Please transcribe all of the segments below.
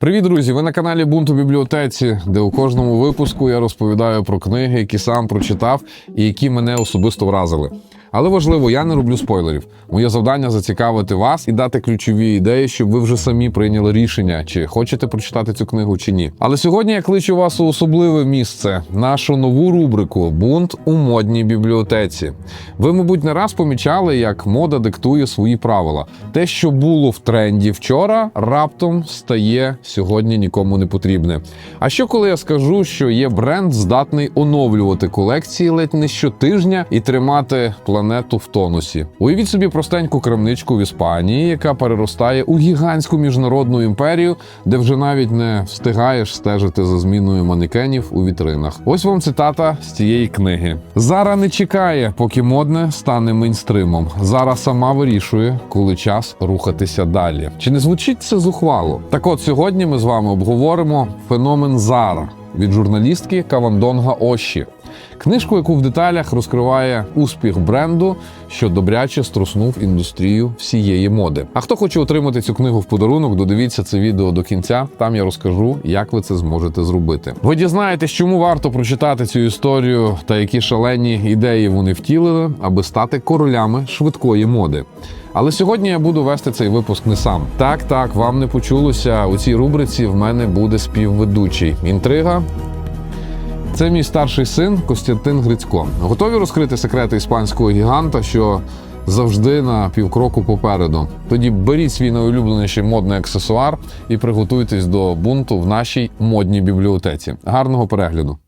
Привіт, друзі! Ви на каналі Бунту бібліотеці, де у кожному випуску я розповідаю про книги, які сам прочитав і які мене особисто вразили. Але важливо, я не роблю спойлерів. Моє завдання зацікавити вас і дати ключові ідеї, щоб ви вже самі прийняли рішення, чи хочете прочитати цю книгу чи ні. Але сьогодні я кличу вас у особливе місце, нашу нову рубрику Бунт у модній бібліотеці. Ви, мабуть, не раз помічали, як мода диктує свої правила. Те, що було в тренді вчора, раптом стає сьогодні нікому не потрібне. А що коли я скажу, що є бренд, здатний оновлювати колекції ледь не щотижня і тримати планету в тонусі? Уявіть собі простеньку крамничку в Іспанії, яка переростає у гігантську міжнародну імперію, де вже навіть не встигаєш стежити за зміною манекенів у вітринах. Ось вам цитата з цієї книги: Зара не чекає, поки модне стане мейнстримом. Зара сама вирішує, коли час рухатися далі. Чи не звучить це зухвало? Так от сьогодні ми з вами обговоримо феномен Зара від журналістки Кавандонга Оші. Книжку, яку в деталях розкриває успіх бренду, що добряче струснув індустрію всієї моди. А хто хоче отримати цю книгу в подарунок, додивіться це відео до кінця. Там я розкажу, як ви це зможете зробити. Ви дізнаєтесь, чому варто прочитати цю історію та які шалені ідеї вони втілили, аби стати королями швидкої моди. Але сьогодні я буду вести цей випуск не сам. Так, так, вам не почулося. У цій рубриці в мене буде співведучий. Інтрига. Це мій старший син Костянтин Грицько. Готові розкрити секрети іспанського гіганта, що завжди на півкроку попереду. Тоді беріть свій найулюбленіший модний аксесуар і приготуйтесь до бунту в нашій модній бібліотеці. Гарного перегляду!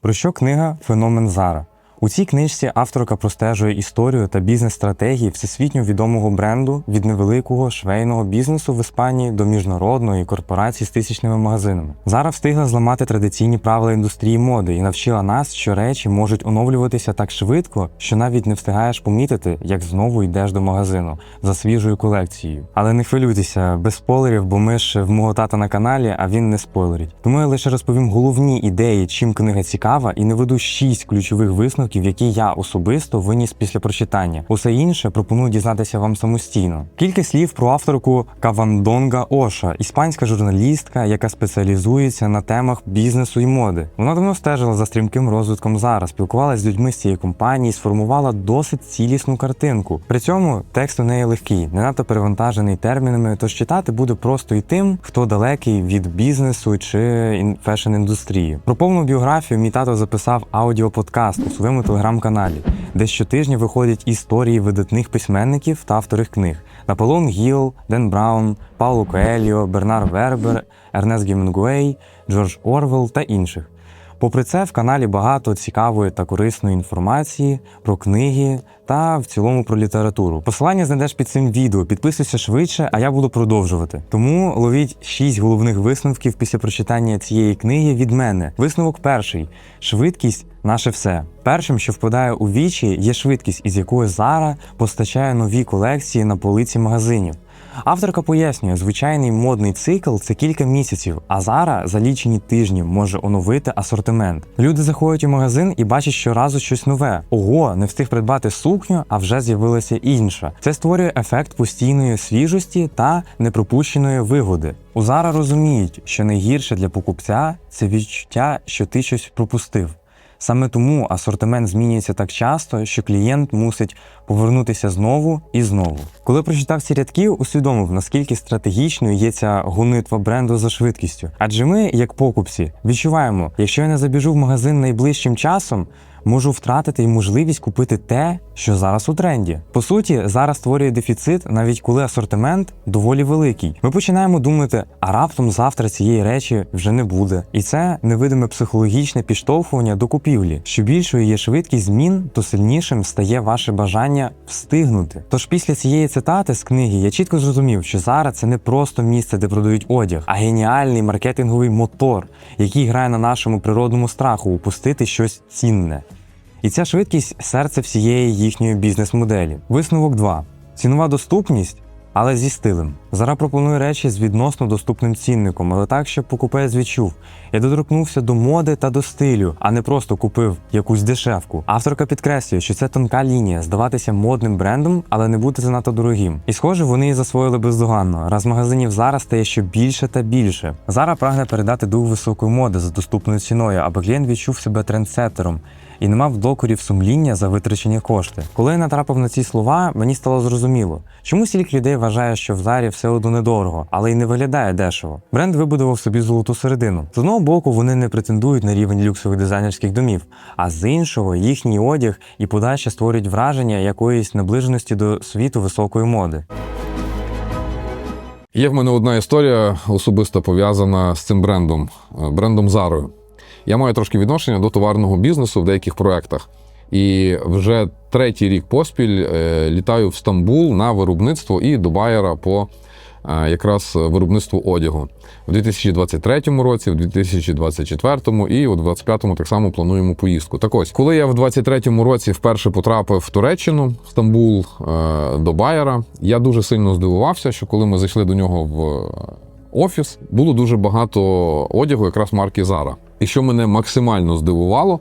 Про що книга Феномен Зара? У цій книжці авторка простежує історію та бізнес-стратегії всесвітньо відомого бренду від невеликого швейного бізнесу в Іспанії до міжнародної корпорації з тисячними магазинами. Зара встигла зламати традиційні правила індустрії моди і навчила нас, що речі можуть оновлюватися так швидко, що навіть не встигаєш помітити, як знову йдеш до магазину за свіжою колекцією. Але не хвилюйтеся без спойлерів, бо ми ж в мого тата на каналі, а він не спойлерить. Тому я лише розповім головні ідеї, чим книга цікава, і наведу шість ключових висновків, які я особисто виніс після прочитання. Усе інше пропоную дізнатися вам самостійно. Кілька слів про авторку Кавандонга Оша, іспанська журналістка, яка спеціалізується на темах бізнесу і моди. Вона давно стежила за стрімким розвитком зараз, спілкувалася з людьми з цієї компанії, сформувала досить цілісну картинку. При цьому текст у неї легкий, не надто перевантажений термінами, тож читати буде просто і тим, хто далекий від бізнесу чи фешн індустрії. Про повну біографію мій тато записав аудіоподкаст у своєму телеграм-каналі, де щотижня виходять історії видатних письменників та авторів книг: Наполон Гіл, Ден Браун, Пауло Коеліо, Бернар Вербер, Ернест Гемінгуей, Джордж Орвел та інших. Попри це, в каналі багато цікавої та корисної інформації про книги та в цілому про літературу. Посилання знайдеш під цим відео. Підписуйся швидше, а я буду продовжувати. Тому ловіть шість головних висновків після прочитання цієї книги від мене. Висновок перший: швидкість. Наше все першим, що впадає у вічі, є швидкість, із якою Зара постачає нові колекції на полиці магазинів. Авторка пояснює, звичайний модний цикл це кілька місяців, а Зара за лічені тижні може оновити асортимент. Люди заходять у магазин і бачать щоразу щось нове. Ого, не встиг придбати сукню, а вже з'явилася інша. Це створює ефект постійної свіжості та непропущеної вигоди. У Зара розуміють, що найгірше для покупця це відчуття, що ти щось пропустив. Саме тому асортимент змінюється так часто, що клієнт мусить повернутися знову і знову. Коли прочитав ці рядки, усвідомив, наскільки стратегічною є ця гонитва бренду за швидкістю. Адже ми, як покупці, відчуваємо, якщо я не забіжу в магазин найближчим часом, можу втратити й можливість купити те, що зараз у тренді. По суті, зараз створює дефіцит, навіть коли асортимент доволі великий. Ми починаємо думати, а раптом завтра цієї речі вже не буде. І це невидиме психологічне підштовхування до купівлі. Що більшою є швидкість змін, то сильнішим стає ваше бажання встигнути. Тож після цієї цитати з книги я чітко зрозумів, що зараз це не просто місце, де продають одяг, а геніальний маркетинговий мотор, який грає на нашому природному страху упустити щось цінне. І ця швидкість серце всієї їхньої бізнес-моделі. Висновок 2. Цінова доступність але зі стилем. Зара пропонує речі з відносно доступним цінником, але так, щоб покупець відчув. Я доторкнувся до моди та до стилю, а не просто купив якусь дешевку. Авторка підкреслює, що це тонка лінія здаватися модним брендом, але не бути занадто дорогим. І схоже, вони її засвоїли бездоганно. Раз магазинів Зара стає ще більше та більше. Зара прагне передати дух високої моди за доступною ціною, аби клієнт відчув себе трендсеттером і не мав докорів сумління за витрачені кошти. Коли я натрапив на ці слова, мені стало зрозуміло, чому стільки людей вважає, що в зарі все одно недорого, але й не виглядає дешево. Бренд вибудував собі золоту середину. З одного боку, вони не претендують на рівень люксових дизайнерських домів, а з іншого, їхній одяг і подача створюють враження якоїсь наближеності до світу високої моди. Є в мене одна історія особисто пов'язана з цим брендом, е, брендом Зарою. Я маю трошки відношення до товарного бізнесу в деяких проєктах. І вже третій рік поспіль е, літаю в Стамбул на виробництво і до Байера по е, якраз виробництву одягу. У 2023 році, в 2024 і у 2025 так само плануємо поїздку. Так ось, коли я в 2023 році вперше потрапив в Туреччину, в Стамбул е, до Байера, я дуже сильно здивувався, що коли ми зайшли до нього в офіс, було дуже багато одягу, якраз марки Zara. І що мене максимально здивувало,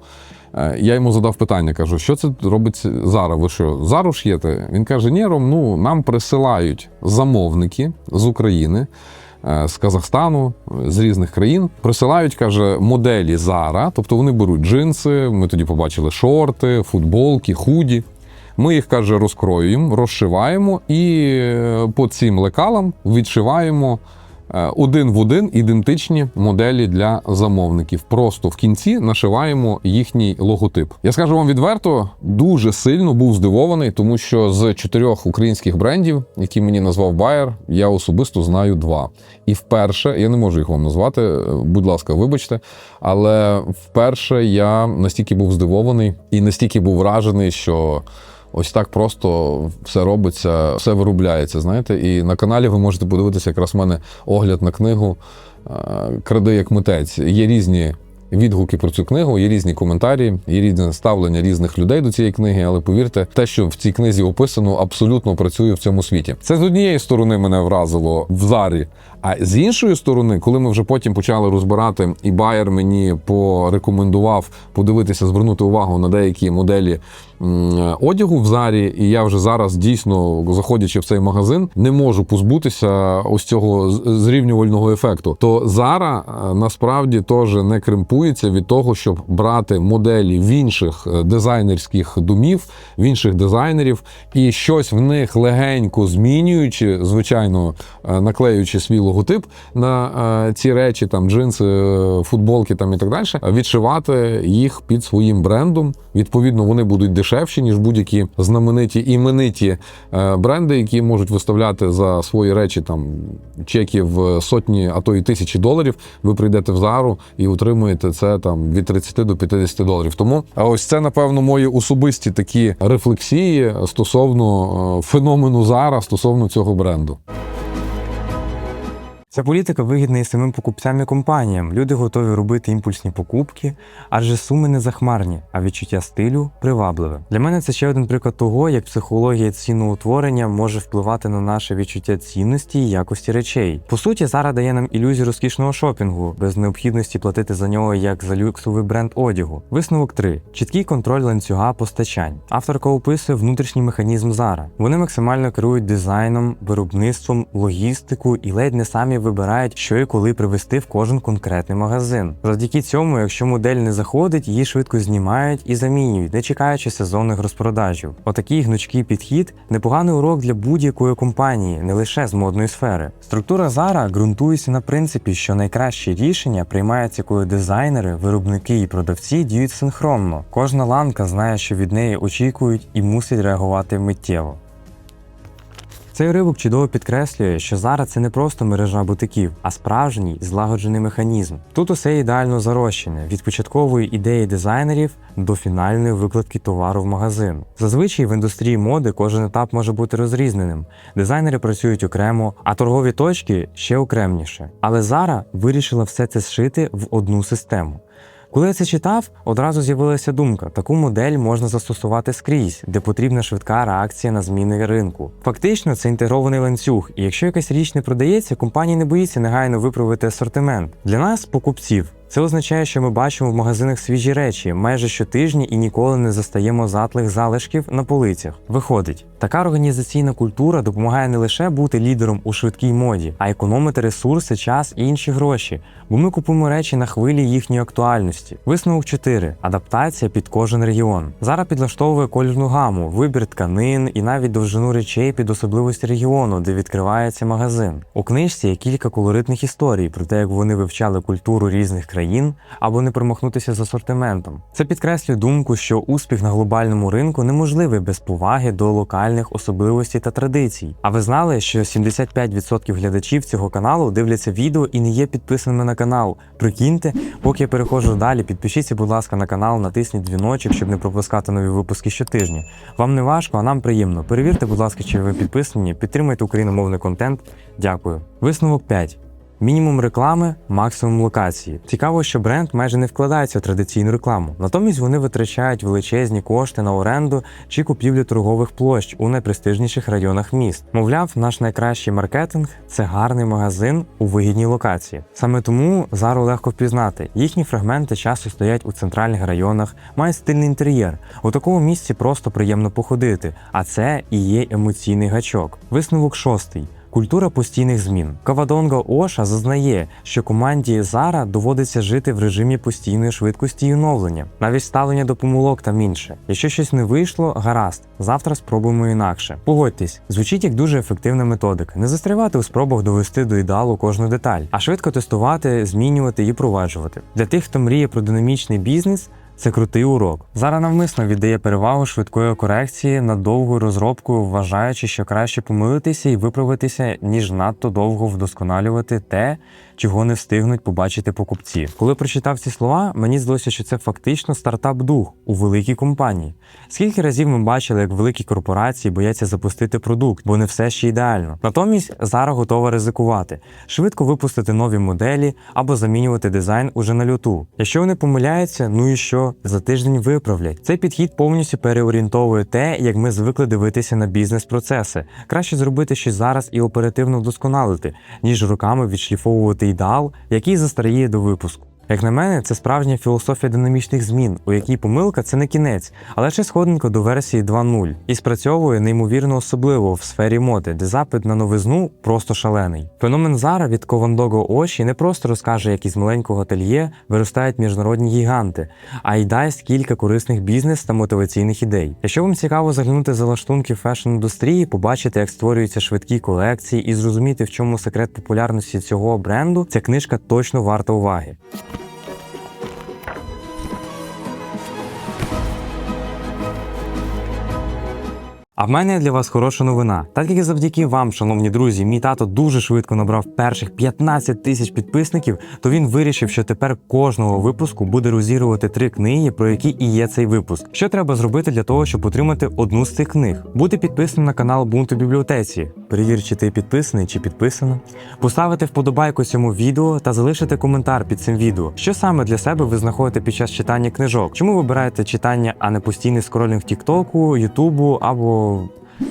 е, я йому задав питання: кажу, що це робить Zara? Ви що, Зару ш'єте? Він каже: Ні, Ром, ну нам присилають замовники з України. е, З Казахстану, з різних країн присилають, каже, моделі Zara, тобто вони беруть джинси. Ми тоді побачили шорти, футболки, худі. Ми їх каже, розкроюємо, розшиваємо і е, по цим лекалам відшиваємо е, один в один ідентичні моделі для замовників. Просто в кінці нашиваємо їхній логотип. Я скажу вам відверто, дуже сильно був здивований, тому що з чотирьох українських брендів, які мені назвав Bayer, я особисто знаю два. І вперше я не можу їх вам назвати, е, будь ласка, вибачте. Але вперше я настільки був здивований і настільки був вражений, що. Ось так просто все робиться, все виробляється. Знаєте, і на каналі ви можете подивитися якраз в мене огляд на книгу е, Кради як митець. Є різні відгуки про цю книгу, є різні коментарі, є різне ставлення різних людей до цієї книги. Але повірте, те, що в цій книзі описано, абсолютно працює в цьому світі. Це з однієї сторони мене вразило в зарі. А з іншої сторони, коли ми вже потім почали розбирати, і Байер мені порекомендував подивитися, звернути увагу на деякі моделі одягу в зарі, і я вже зараз дійсно заходячи в цей магазин, не можу позбутися ось цього зрівнювального ефекту. То Зара е, насправді теж не кримпується від того, щоб брати моделі в інших е, дизайнерських домів, в інших дизайнерів, і щось в них легенько змінюючи, звичайно, е, наклеюючи свій логотип на е, ці речі, там джинси, е, футболки там і так далі, відшивати їх під своїм брендом. Відповідно, вони будуть дешевші, ніж будь-які знамениті імениті е, бренди, які можуть виставляти за свої речі там чеки в сотні, а то і тисячі доларів. Ви прийдете в зару і отримуєте це там від 30 до 50 доларів. Тому ось це, напевно, мої особисті такі рефлексії стосовно феномену Зара, стосовно цього бренду. Ця політика вигідна і самим покупцям і компаніям. Люди готові робити імпульсні покупки, адже суми не захмарні, а відчуття стилю привабливе. Для мене це ще один приклад того, як психологія ціноутворення може впливати на наше відчуття цінності і якості речей. По суті, зараз дає нам ілюзію розкішного шопінгу, без необхідності платити за нього як за люксовий бренд одягу. Висновок 3. чіткий контроль ланцюга постачань. Авторка описує внутрішній механізм Зара. Вони максимально керують дизайном, виробництвом, логістику і ледь не самі вибирають, що і коли привезти в кожен конкретний магазин. Завдяки цьому, якщо модель не заходить, її швидко знімають і замінюють, не чекаючи сезонних розпродажів. Отакий гнучкий підхід непоганий урок для будь-якої компанії, не лише з модної сфери. Структура Zara ґрунтується на принципі, що найкращі рішення приймаються, коли дизайнери, виробники і продавці діють синхронно. Кожна ланка знає, що від неї очікують і мусить реагувати миттєво. Цей уривок чудово підкреслює, що зараз це не просто мережа бутиків, а справжній злагоджений механізм. Тут усе ідеально зарощене від початкової ідеї дизайнерів до фінальної викладки товару в магазин. Зазвичай в індустрії моди кожен етап може бути розрізненим. Дизайнери працюють окремо, а торгові точки ще окремніше. Але Zara вирішила все це зшити в одну систему. Коли я це читав, одразу з'явилася думка: таку модель можна застосувати скрізь, де потрібна швидка реакція на зміни ринку. Фактично, це інтегрований ланцюг, і якщо якась річ не продається, компанія не боїться негайно виправити асортимент. Для нас, покупців, це означає, що ми бачимо в магазинах свіжі речі майже щотижні і ніколи не застаємо затлих залишків на полицях. Виходить, така організаційна культура допомагає не лише бути лідером у швидкій моді, а економити ресурси, час і інші гроші, бо ми купуємо речі на хвилі їхньої актуальності. Висновок 4. адаптація під кожен регіон. Зараз підлаштовує кольорну гаму, вибір тканин і навіть довжину речей під особливості регіону, де відкривається магазин. У книжці є кілька колоритних історій про те, як вони вивчали культуру різних країн або не промахнутися з асортиментом. Це підкреслює думку, що успіх на глобальному ринку неможливий без поваги до локальних особливостей та традицій. А ви знали, що 75% глядачів цього каналу дивляться відео і не є підписаними на канал. Прикиньте, поки я переходжу далі, підпишіться, будь ласка, на канал, натисніть дзвіночок, щоб не пропускати нові випуски щотижня. Вам не важко, а нам приємно. Перевірте, будь ласка, чи ви підписані, підтримайте україномовний контент. Дякую. Висновок 5. Мінімум реклами, максимум локації. Цікаво, що бренд майже не вкладається в традиційну рекламу. Натомість вони витрачають величезні кошти на оренду чи купівлю торгових площ у найпрестижніших районах міст. Мовляв, наш найкращий маркетинг це гарний магазин у вигідній локації. Саме тому Зару легко впізнати. Їхні фрагменти часто стоять у центральних районах, мають стильний інтер'єр. У такому місці просто приємно походити, а це і є емоційний гачок. Висновок шостий. Культура постійних змін. Кавадонго Оша зазнає, що команді Зара доводиться жити в режимі постійної швидкості і оновлення, навіть ставлення до помилок та інше. Якщо щось не вийшло, гаразд, завтра спробуємо інакше. Погодьтесь, звучить як дуже ефективна методика. Не застрявати у спробах довести до ідеалу кожну деталь, а швидко тестувати, змінювати і впроваджувати. Для тих, хто мріє про динамічний бізнес. Це крутий урок. Зара навмисно віддає перевагу швидкої корекції над довгою розробкою, вважаючи, що краще помилитися і виправитися, ніж надто довго вдосконалювати те, чого не встигнуть побачити покупці. Коли прочитав ці слова, мені здалося, що це фактично стартап-дух у великій компанії. Скільки разів ми бачили, як великі корпорації бояться запустити продукт, бо не все ще ідеально. Натомість Зара готова ризикувати, швидко випустити нові моделі або замінювати дизайн уже на люту. Якщо вони помиляються, ну і що? За тиждень виправлять. Цей підхід повністю переорієнтовує те, як ми звикли дивитися на бізнес-процеси. Краще зробити щось зараз і оперативно вдосконалити, ніж роками відшліфовувати ідеал, який застаріє до випуску. Як на мене, це справжня філософія динамічних змін, у якій помилка це не кінець, а лише сходинка до версії 2.0 і спрацьовує неймовірно особливо в сфері моди, де запит на новизну просто шалений. Феномен Зара від Ковандого Очі не просто розкаже, як із маленького ательє виростають міжнародні гіганти, а й дасть кілька корисних бізнес та мотиваційних ідей. Якщо вам цікаво заглянути за лаштунки фешн-індустрії, побачити, як створюються швидкі колекції і зрозуміти, в чому секрет популярності цього бренду, ця книжка точно варта уваги. А в мене для вас хороша новина. Так як завдяки вам, шановні друзі, мій тато дуже швидко набрав перших 15 тисяч підписників, то він вирішив, що тепер кожного випуску буде розігрувати три книги, про які і є цей випуск. Що треба зробити для того, щоб отримати одну з цих книг? Бути підписаним на канал Бунту бібліотеці. Перевір, чи ти підписаний чи підписана. Поставити вподобайку цьому відео та залишити коментар під цим відео. Що саме для себе ви знаходите під час читання книжок? Чому вибираєте читання, а не постійний скролінг Тіктоку, Ютубу або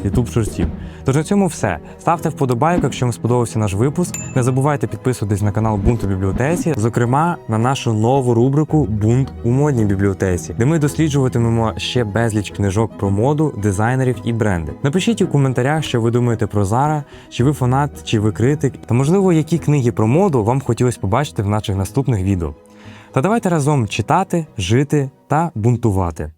Ютуб шортів. Тож на цьому все. Ставте вподобайку, якщо вам сподобався наш випуск. Не забувайте підписуватись на канал Бунт у бібліотеці, зокрема на нашу нову рубрику Бунт у модній бібліотеці, де ми досліджуватимемо ще безліч книжок про моду, дизайнерів і бренди. Напишіть у коментарях, що ви думаєте про Зара, чи ви фанат, чи ви критик, та можливо, які книги про моду вам хотілося побачити в наших наступних відео. Та давайте разом читати, жити та бунтувати.